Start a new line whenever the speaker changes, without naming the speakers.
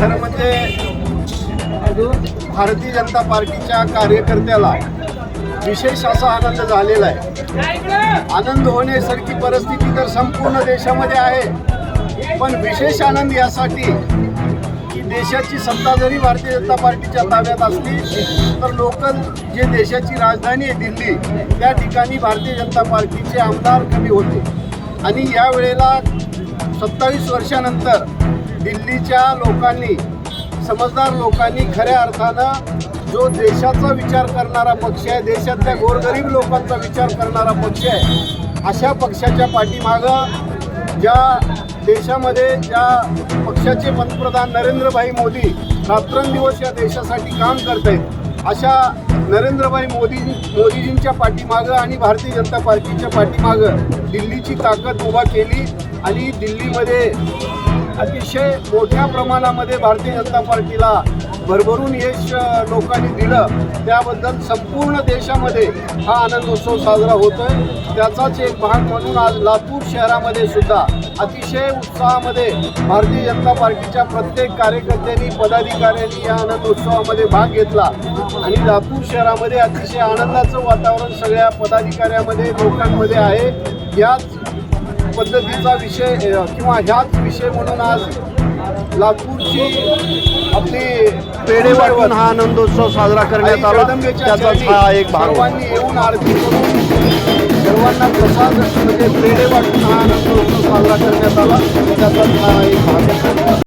खरं म्हणजे भारतीय जनता पार्टीच्या कार्यकर्त्याला विशेष असा आनंद झालेला आहे. आनंद होण्यासारखी परिस्थिती तर संपूर्ण देशामध्ये आहे. पण विशेष आनंद यासाठी की देशाची सत्ता जरी भारतीय जनता पार्टीच्या ताब्यात असली तर लोकल जे देशाची राजधानी आहे दिल्ली त्या ठिकाणी भारतीय जनता पार्टीचे आमदार कमी होते. आणि यावेळेला सत्तावीस वर्षानंतर दिल्लीच्या लोकांनी समजदार लोकांनी खऱ्या अर्थानं जो देशाचा विचार करणारा पक्ष आहे देशातल्या गोरगरीब लोकांचा विचार करणारा पक्ष आहे अशा पक्षाच्या पाठीमागं ज्या देशामध्ये ज्या पक्षाचे पंतप्रधान नरेंद्रभाई मोदी रात्रंदिवस या देशासाठी काम करत आहेत अशा नरेंद्रभाई मोदी मोदीजींच्या पाठीमागं आणि भारतीय जनता पार्टीच्या पाठीमागं दिल्लीची ताकद उभा केली आणि दिल्लीमध्ये अतिशय मोठ्या प्रमाणामध्ये भारतीय जनता पार्टीला भरभरून यश लोकांनी दिलं. त्याबद्दल संपूर्ण देशामध्ये हा आनंदोत्सव साजरा होतोय. त्याचाच एक भाग म्हणून आज लातूर शहरामध्ये सुद्धा अतिशय उत्साहामध्ये भारतीय जनता पार्टीच्या प्रत्येक कार्यकर्त्यांनी पदाधिकाऱ्यांनी या आनंदोत्सवामध्ये भाग घेतला. आणि लातूर शहरामध्ये अतिशय आनंदाचं वातावरण सगळ्या पदाधिकाऱ्यामध्ये लोकांमध्ये आहे. याच पद्धतीचा विषय किंवा ह्याच विषय म्हणून आज लातूरची आपली पेढे वाटून हा आनंदोत्सव साजरा करण्यात आला. त्याचाच हा एक भाग सर्वांनी येऊन आरती करून सर्वांना प्रसाद म्हणजे पेढे वाटून हा आनंदोत्सव साजरा करण्यात आला. त्याचाच हा एक भाग